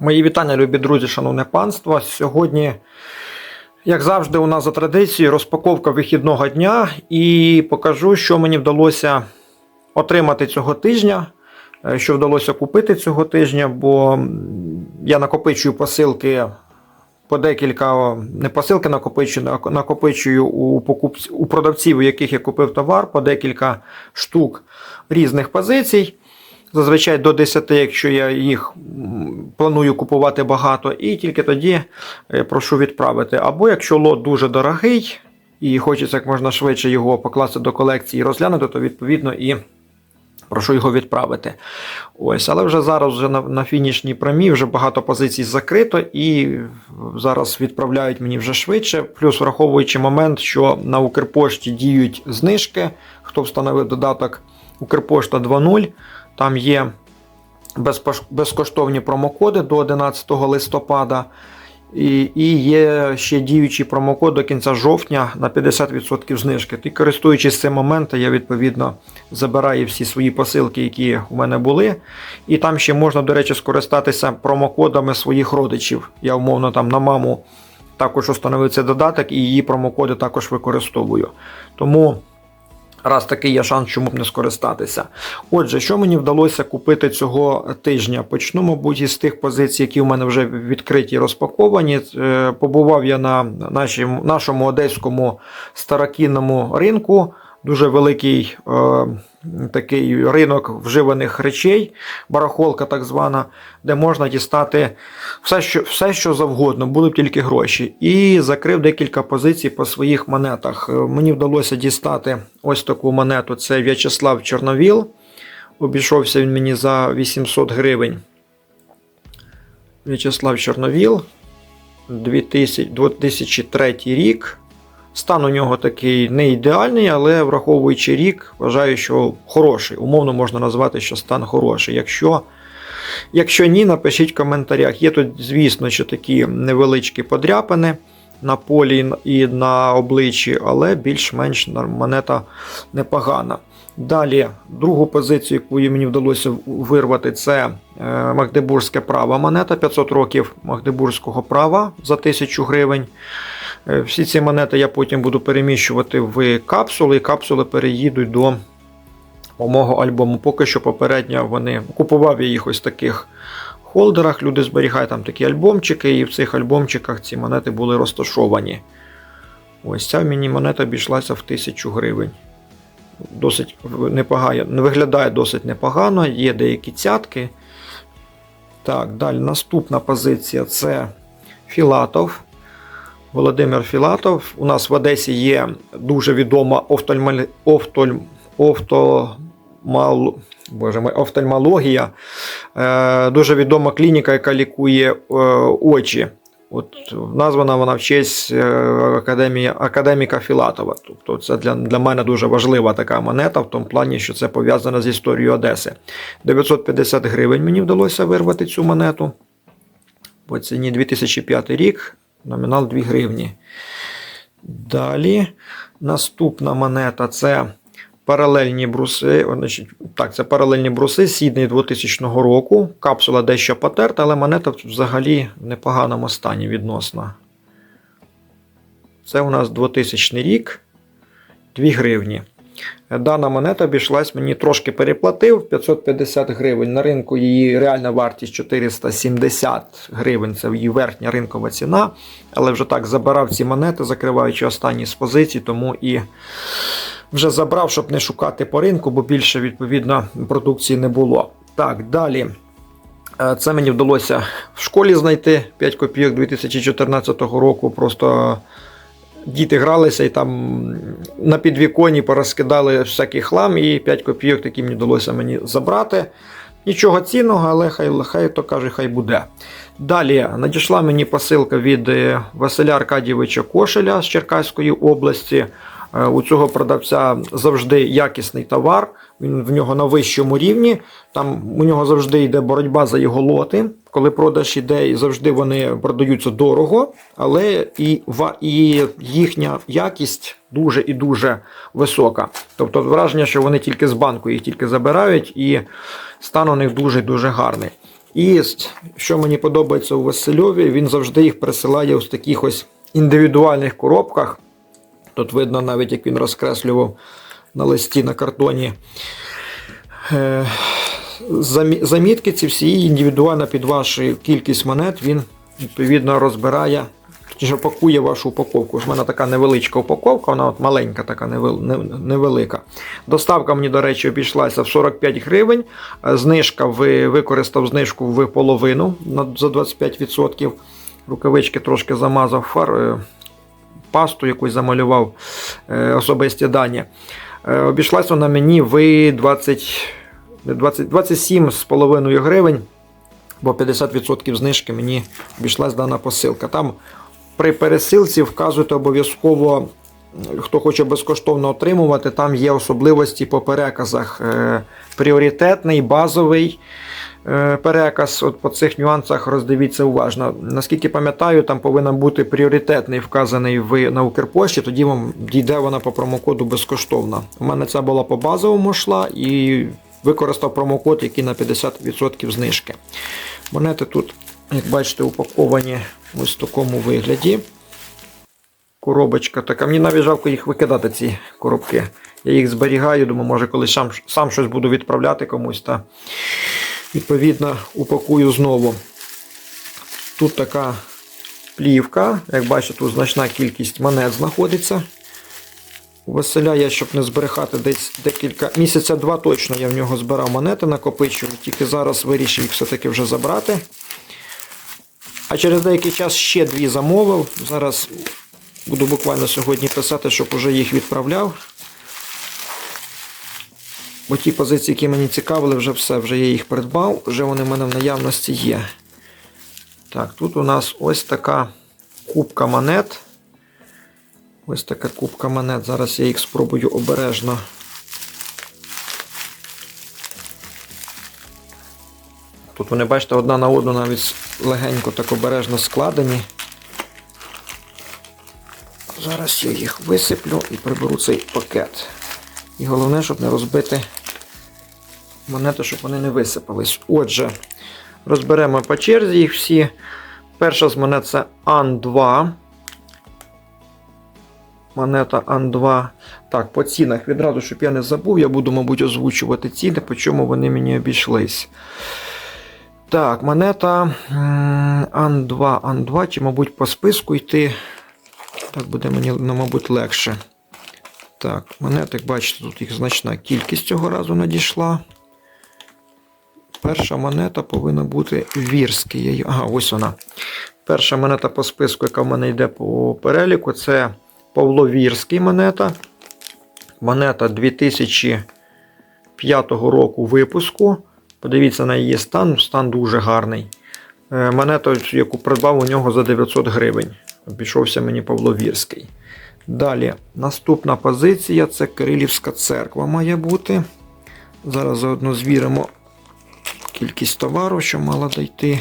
Мої вітання, любі друзі, шановне панство. Сьогодні, як завжди, у нас за традицією розпаковка вихідного дня і покажу, що мені вдалося отримати цього тижня, е, що вдалося купити цього тижня, бо я накопичую посилки по декілька, не посилки накопичую, накопичую у, покупці, у продавців, у яких я купив товар, по декілька штук різних позицій. Зазвичай до 10, якщо я їх планую купувати багато, і тільки тоді е, прошу відправити. Або якщо лот дуже дорогий і хочеться як можна швидше його покласти до колекції і розглянути, то відповідно і прошу його відправити. Ось, але вже зараз вже на, на фінішній прямі вже багато позицій закрито і зараз відправляють мені вже швидше. Плюс враховуючи момент, що на Укрпошті діють знижки, хто встановив додаток Укрпошта 2.0. Там є безкоштовні промокоди до 11 листопада. І, і є ще діючий промокод до кінця жовтня на 50% знижки. І користуючись цим моментом, я відповідно забираю всі свої посилки, які у мене були. І там ще можна, до речі, скористатися промокодами своїх родичів. Я умовно там на маму також установив цей додаток і її промокоди також використовую. Тому раз такий є шанс, чому б не скористатися. Отже, що мені вдалося купити цього тижня? Почну, мабуть, із тих позицій, які в мене вже відкриті і розпаковані. Е, Побував я на нашому, нашому одеському старокінному ринку. Дуже великий е, такий ринок вживаних речей, барахолка так звана, де можна дістати все, що, все, що завгодно, були б тільки гроші. І закрив декілька позицій по своїх монетах. Е, Мені вдалося дістати ось таку монету. Це В'ячеслав Чорновіл. Обійшовся він мені за 800 гривень. В'ячеслав Чорновіл. 2000, 2003 рік. Стан у нього такий не ідеальний, але враховуючи рік, вважаю, що хороший. Умовно можна назвати, що стан хороший. Якщо, якщо ні, напишіть в коментарях. Є тут, звісно, що такі невеличкі подряпини на полі і на обличчі, але більш-менш монета непогана. Далі, другу позицію, яку мені вдалося вирвати, це е, Магдебурзьке право монета 500 років Магдебурзького права за 1000 гривень. Е, Всі ці монети я потім буду переміщувати в капсули, і капсули переїдуть до мого альбому. Поки що попередньо вони купував я їх ось таких холдерах. Люди зберігають там такі альбомчики, і в цих альбомчиках ці монети були розташовані. Ось ця мені монета обійшлася в 1000 гривень. Досить непогано, виглядає досить непогано, є деякі цятки. Так, далі наступна позиція це Філатов. Володимир Філатов. У нас в Одесі є дуже відома офтальмалі... офталь... офтомал... Боже мой, офтальмологія. Е, дуже відома клініка, яка лікує е, очі. От названа вона в честь е, академії, академіка Філатова. Тобто це для, для мене дуже важлива така монета, в тому плані, що це пов'язано з історією Одеси. 950 гривень мені вдалося вирвати цю монету. По ціні 2005 рік, номінал 2 гривні. Далі наступна монета це паралельні бруси. Так, це паралельні бруси Сідний 2000 року. Капсула дещо потерта, але монета взагалі в непоганому стані відносно. Це у нас 2000 рік, 2 гривні. Дана монета обійшлась мені трошки переплатив 550 гривень. На ринку її реальна вартість 470 гривень. Це її верхня ринкова ціна. Але вже так забирав ці монети, закриваючи останні з позицій, тому і вже забрав, щоб не шукати по ринку, бо більше відповідно продукції не було. Так, далі. Е, Це мені вдалося в школі знайти 5 копійок 2014 року. Просто діти гралися і там на підвіконі порозкидали всякий хлам, і 5 копійок такі мені вдалося мені забрати. Нічого цінного, але хай, хай то каже, хай буде. Далі надійшла мені посилка від е, Василя Аркадійовича Кошеля з Черкаської області. Е, У цього продавця завжди якісний товар. Він в нього на вищому рівні. Там у нього завжди йде боротьба за його лоти. Коли продаж іде, і завжди вони продаються дорого, але і, і їхня якість дуже і дуже висока. Тобто враження, що вони тільки з банку їх тільки забирають, і стан у них дуже-дуже гарний. І що мені подобається у Васильові, він завжди їх присилає в таких ось індивідуальних коробках. Тут видно навіть, як він розкреслював на листі на картоні. Е, Замітки ці всі індивідуально під вашу кількість монет він відповідно розбирає, точніше пакує вашу упаковку. У мене така невеличка упаковка, вона от маленька, така невелика. Доставка мені, до речі, обійшлася в 45 гривень. Знижка ви використав знижку в половину за 25%. Рукавички трошки замазав фар, е, пасту якусь замалював е, особисті дані. Е, Обійшлась вона мені в 20, 20, 27,5 гривень, бо 50% знижки мені обійшлась дана посилка. Там при пересилці вказуйте обов'язково, хто хоче безкоштовно отримувати, там є особливості по переказах. Е, Пріоритетний, базовий переказ. От по цих нюансах роздивіться уважно. Наскільки пам'ятаю, там повинен бути пріоритетний вказаний в, на Укрпошті, тоді вам дійде вона по промокоду безкоштовно. У мене це була по базовому йшла і використав промокод, який на 50% знижки. Монети тут, як бачите, упаковані ось в такому вигляді. Коробочка така. Мені навіть жалко їх викидати, ці коробки. Я їх зберігаю, думаю, може, коли сам, сам щось буду відправляти комусь, та відповідно упакую знову. Тут така плівка. Як бачите, тут значна кількість монет знаходиться. У Василя я, щоб не зберігати десь декілька місяця два точно я в нього збирав монети, накопичував, тільки зараз вирішив їх все-таки вже забрати. А через деякий час ще дві замовив. Зараз буду буквально сьогодні писати, щоб уже їх відправляв. Бо ті позиції, які мені цікавили, вже все, вже я їх придбав, вже вони в мене в наявності є. Так, тут у нас ось така кубка монет. Ось така кубка монет. Зараз я їх спробую обережно. Тут вони, бачите, одна на одну навіть легенько так обережно складені. Зараз я їх висиплю і приберу цей пакет. І головне, щоб не розбити монети, щоб вони не висипались. Отже, розберемо по черзі їх всі. Перша з монет це Ан-2. Монета Ан-2. Так, по цінах відразу, щоб я не забув, я буду, мабуть, озвучувати ціни, по чому вони мені обійшлись. Так, монета м, Ан-2, Ан-2, чи, мабуть, по списку йти. Так буде мені, ну, мабуть, легше. Так, монет, як бачите, тут їх значна кількість цього разу надійшла. Перша монета повинна бути вірський. Її- Ага, ось вона. Перша монета по списку, яка в мене йде по переліку, це Павло Вірський монета. Монета 2005 року випуску. Подивіться на її стан, стан дуже гарний. Е, Монета, яку придбав у нього за 900 гривень. Обійшовся мені Павло Вірський. Далі, наступна позиція це Кирилівська церква має бути. Зараз заодно звіримо кількість товару, що мала дійти.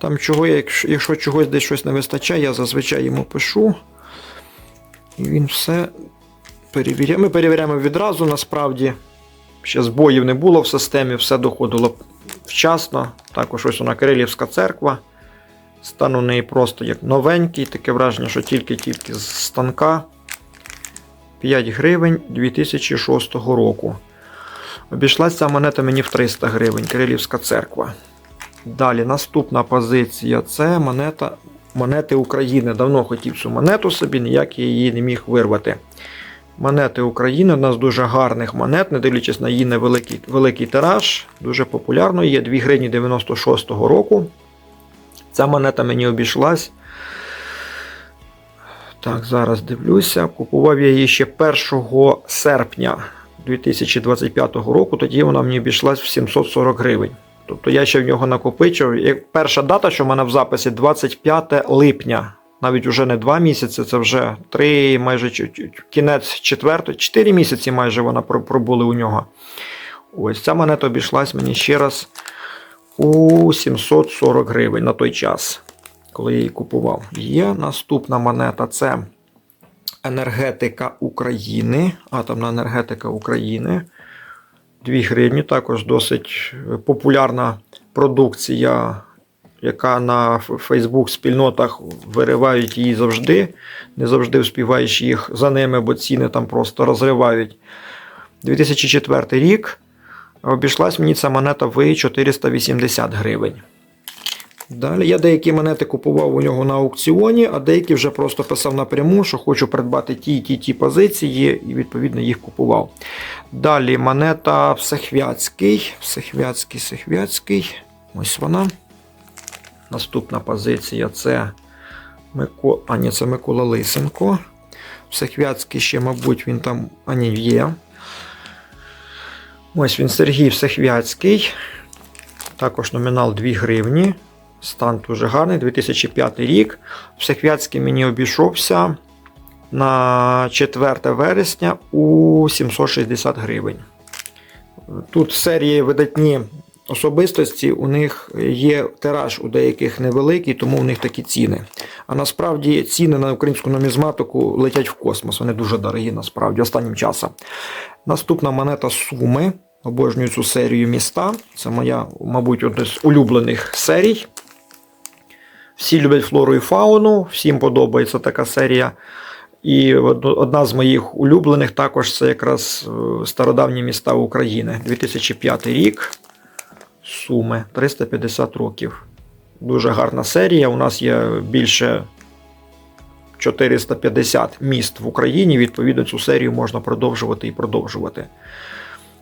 Там чого, якщо, якщо чогось десь щось не вистачає, я зазвичай йому пишу. І він все перевіряє. Ми перевіряємо відразу, насправді. Ще збоїв не було в системі, все доходило вчасно. Також ось вона Кирилівська церква. Стан у неї просто як новенький, таке враження, що тільки-тільки з станка. 5 гривень 2006 року. Обійшлася ця монета мені в 300 гривень, Кирилівська церква. Далі наступна позиція це монета, монети України. Давно хотів цю монету собі, ніяк я її не міг вирвати. Монети України, одна з дуже гарних монет, не дивлячись на її невеликий великий тираж, дуже популярно є 2 гривні 96 року. Ця монета мені обійшлась. Так, зараз дивлюся. Купував я її ще 1 серпня 2025 року, тоді вона мені обійшлась в 740 гривень. Тобто я ще в нього накопичив. Перша дата, що в мене в записі 25 липня. Навіть вже не 2 місяці, це вже 3, майже кінець 4, 4 місяці майже вона про- пробули у нього. Ось ця монета обійшлась мені ще раз у 740 гривень на той час, коли я її купував. Є наступна монета це енергетика України, атомна енергетика України. 2 гривні, також досить популярна продукція, яка на Фейсбук спільнотах виривають її завжди. Не завжди вспіваєш їх за ними, бо ціни там просто розривають. 2004 рік обійшлась мені ця монета в 480 гривень. Далі я деякі монети купував у нього на аукціоні, а деякі вже просто писав напряму, що хочу придбати ті і ті ті позиції, і відповідно їх купував. Далі монета Всехвятський. Всехвятський, Всехвятський. Ось вона. Наступна позиція це Микола, а ні, це Микола Лисенко. Всехвятський ще, мабуть, він там а ні, є. Ось він Сергій Всехвятський. Також номінал 2 гривні. Стан дуже гарний, 2005 рік. Всехвятський мені обійшовся на 4 вересня у 760 гривень. Тут серії видатні особистості, у них є тираж у деяких невеликий, тому у них такі ціни. А насправді ціни на українську нумізматику летять в космос. Вони дуже дорогі, насправді, останнім часом. Наступна монета Суми. Обожнюю цю серію міста. Це моя, мабуть, одна з улюблених серій. Всі люблять флору і фауну, всім подобається така серія. І одна з моїх улюблених також це якраз е, стародавні міста України. 2005 рік. Суми 350 років. Дуже гарна серія. У нас є більше 450 міст в Україні. Відповідно, цю серію можна продовжувати і продовжувати.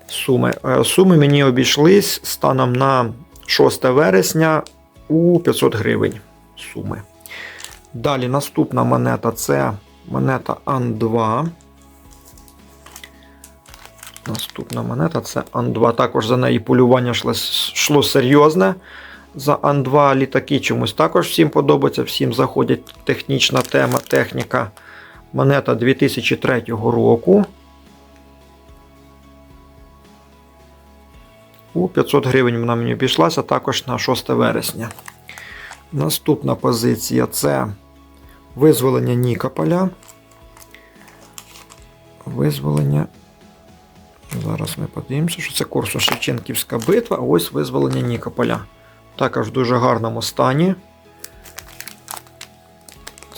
Суми. Е, суми мені обійшлись станом на 6 вересня у 500 гривень. Суми. Далі наступна монета це монета Ан-2. Наступна монета це Ан-2. Також за неї полювання йшло, йшло серйозне. За Ан-2 літаки чомусь також всім подобається, всім заходять технічна тема, техніка. Монета 2003 року. У 500 гривень вона мені обійшлася також на 6 вересня. Наступна позиція це визволення Нікополя. Визволення. Зараз ми подивимося, що це Корсун Шевченківська битва, а ось визволення Нікополя. Також в дуже гарному стані.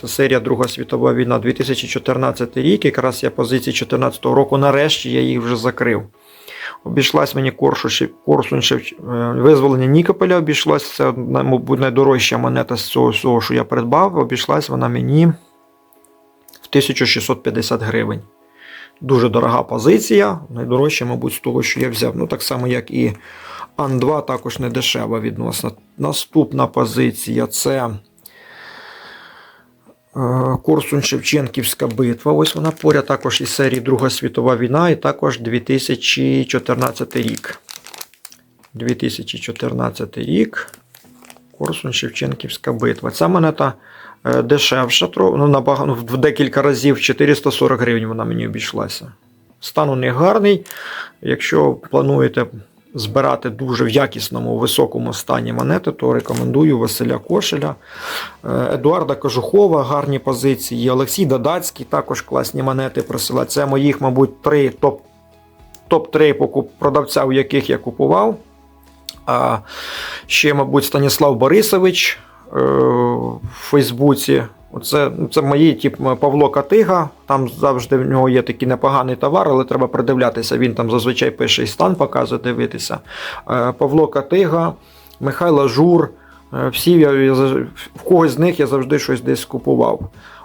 Це серія Друга світова війна 2014 рік. Якраз я позиції 2014 року. Нарешті я їх вже закрив. Обійшлась мені Корсун Шевч... Е, визволення Нікополя обійшлась. Це, мабуть, найдорожча монета з цього всього, що я придбав. Обійшлась вона мені в 1650 гривень. Дуже дорога позиція. Найдорожча, мабуть, з того, що я взяв. Ну, так само, як і Ан-2, також не дешева відносно. Наступна позиція це. Е, Корсун Шевченківська битва. Ось вона поряд також із серії Друга світова війна, і також 2014 рік. 2014 рік. Корсун Шевченківська битва. Ця монета е, дешевша, ну, набагато, ну, в декілька разів 440 гривень вона мені обійшлася. Стан у них гарний. Якщо плануєте збирати дуже в якісному високому стані монети, то рекомендую Василя Кошеля, е, Едуарда Кожухова, гарні позиції. Олексій Дадацький також класні монети просила. Це моїх, мабуть, три топ топ-3 продавця, у яких я купував. А ще, мабуть, Станіслав Борисович в Фейсбуці. Оце, це мої тип Павло Катига. Там завжди в нього є такий непоганий товар, але треба придивлятися. Він там зазвичай пише і стан показує дивитися. Е, Павло Катига, Михайло Жур. Е, всі я, в когось з них я завжди щось десь купував.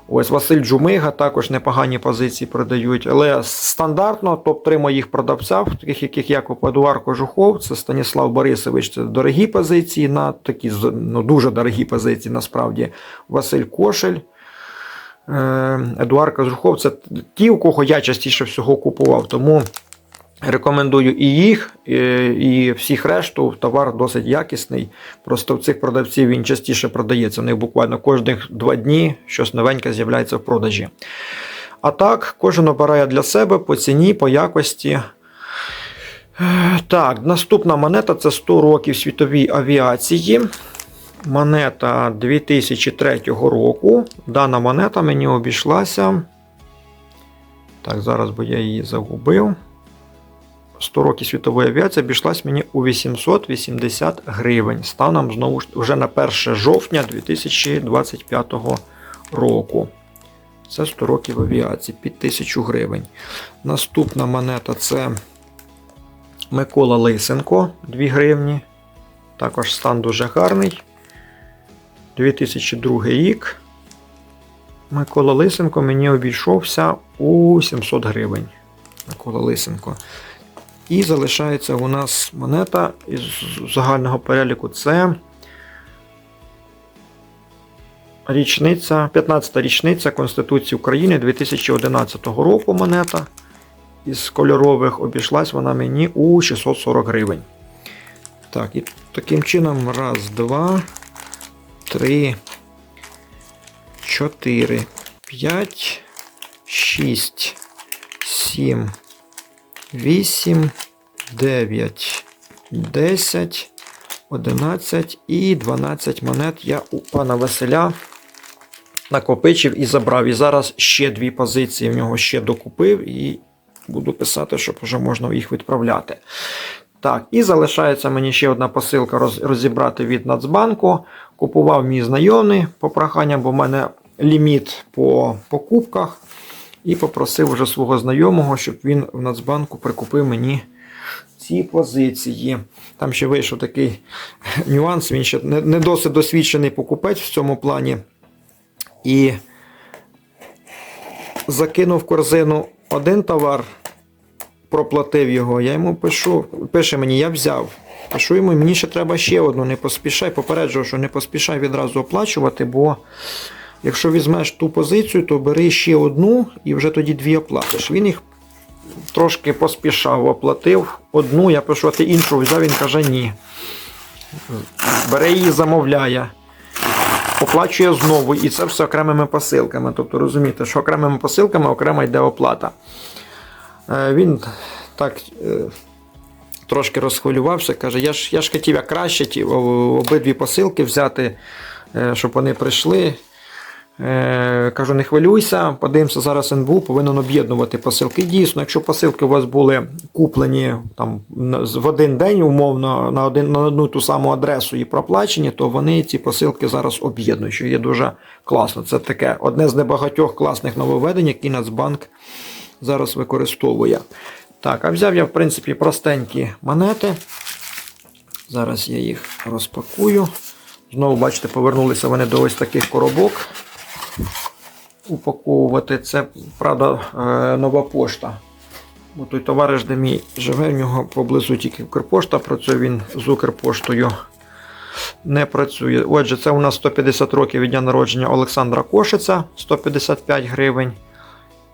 Ось Василь Джумига також непогані позиції продають. Але стандартно топ-3 моїх продавців, таких яких як Едуар Кожухов, це Станіслав Борисович, це дорогі позиції, на такі ну, дуже дорогі позиції, насправді. Василь Кошель. Е, Едуард Кожухов це ті, у кого я частіше всього купував. Тому Рекомендую і їх, і всіх решту. Товар досить якісний. Просто в цих продавців він частіше продається. У них буквально кожних два дні щось новеньке з'являється в продажі. А так, кожен обирає для себе по ціні, по якості. Так, наступна монета це 100 років світовій авіації. Монета 2003 року. Дана монета мені обійшлася. Так, зараз бо я її загубив. 100 років світової авіації обійшлась мені у 880 гривень. Станом знову ж вже на 1 жовтня 2025 року. Це 100 років авіації під 1000 гривень. Наступна монета це Микола Лисенко 2 гривні. Також стан дуже гарний. 2002 рік. Микола Лисенко мені обійшовся у 700 гривень. Микола Лисенко. І залишається у нас монета із загального переліку. Це річниця, 15-та річниця Конституції України 2011 року монета. Із кольорових обійшлась вона мені у 640 гривень. Так, і таким чином, раз, два, три, чотири, п'ять, шість, сім, вісім, дев'ять, десять, одинадцять і 12 монет я у пана Василя накопичив і забрав. І зараз ще дві позиції в нього ще докупив і буду писати, щоб вже можна їх відправляти. Так, і залишається мені ще одна посилка роз- розібрати від Нацбанку. Купував мій знайомий по проханням, бо в мене ліміт по покупках. І попросив вже свого знайомого, щоб він в Нацбанку прикупив мені ці позиції. Там ще вийшов такий нюанс, він ще не, досить досвідчений покупець в цьому плані. І закинув в корзину один товар, проплатив його. Я йому пишу, пише мені, я взяв. Пишу йому, мені ще треба ще одну, не поспішай. Попереджував, що не поспішай відразу оплачувати, бо якщо візьмеш ту позицію, то бери ще одну і вже тоді дві оплатиш. Він їх трошки поспішав, оплатив одну, я пишу, а ти іншу взяв, він каже ні. Бере її, замовляє. Оплачує знову, і це все окремими посилками. Тобто розумієте, що окремими посилками окремо йде оплата. Е, Він так е, трошки розхвилювався, каже: я ж, я ж хотів як краще ті обидві посилки взяти, е, щоб вони прийшли. Е, Кажу, не хвилюйся, подивимося, зараз НБУ повинен об'єднувати посилки. Дійсно, якщо посилки у вас були куплені там, в один день, умовно, на, один, на одну ту саму адресу і проплачені, то вони ці посилки зараз об'єднують, що є дуже класно. Це таке одне з небагатьох класних нововведень, які Нацбанк зараз використовує. Так, а взяв я, в принципі, простенькі монети. Зараз я їх розпакую. Знову, бачите, повернулися вони до ось таких коробок. Упаковувати. Це, правда, е, нова пошта. Бо той товариш, де мій живе, в нього поблизу тільки Укрпошта працює, він з Укрпоштою не працює. Отже, це у нас 150 років від дня народження Олександра Кошиця, 155 гривень.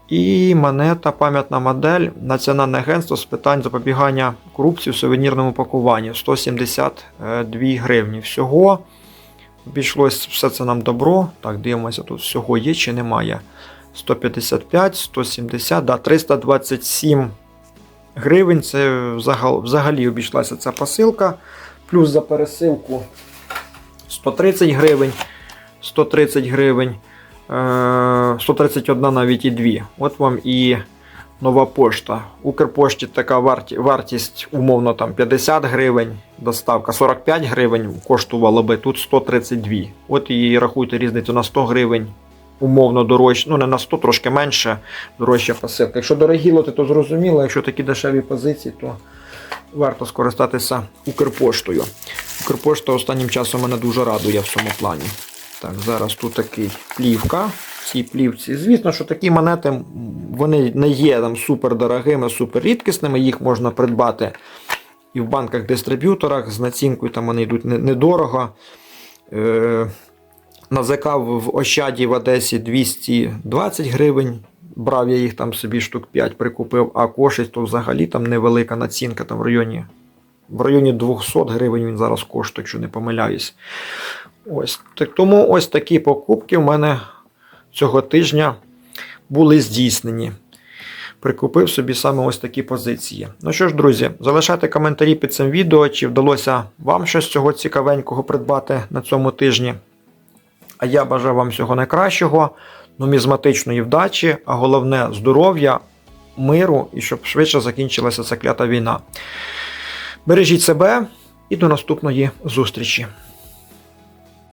І монета, пам'ятна модель Національне агентство з питань запобігання корупції в сувенірному пакуванні 172 гривні. Всього обійшлось все це нам добро. Так, дивимося, тут всього є чи немає. 155, 170, да, 327 гривень. Це взагал- взагалі обійшлася ця посилка. Плюс за пересилку 130 гривень. 130 гривень. Е, 131 навіть і 2. От вам і нова пошта. Укрпошті така варті, вартість умовно там 50 гривень, доставка 45 гривень коштувала би тут 132. От і рахуйте різницю на 100 гривень. Умовно дорожче, ну не на 100, трошки менше дорожча посилка. Якщо дорогі лоти, то зрозуміло, якщо такі дешеві позиції, то варто скористатися Укрпоштою. Укрпошта останнім часом мене дуже радує в цьому плані. Так, зараз тут такий плівка. Цій плівці. Звісно, що такі монети вони не є там супер дорогими, супер рідкісними, їх можна придбати і в банках-дистриб'юторах з націнкою там вони йдуть недорого. Е, на ЗК в Ощаді в Одесі 220 гривень. Брав я їх там собі штук 5 прикупив, а кошик то взагалі там невелика націнка, там в районі, в районі 200 гривень він зараз коштує, якщо не помиляюсь. Ось. Так, тому ось такі покупки в мене цього тижня були здійснені. Прикупив собі саме ось такі позиції. Ну що ж, друзі, залишайте коментарі під цим відео, чи вдалося вам щось цього цікавенького придбати на цьому тижні. А я бажаю вам всього найкращого, нумізматичної вдачі, а головне здоров'я, миру і щоб швидше закінчилася ця клята війна. Бережіть себе і до наступної зустрічі.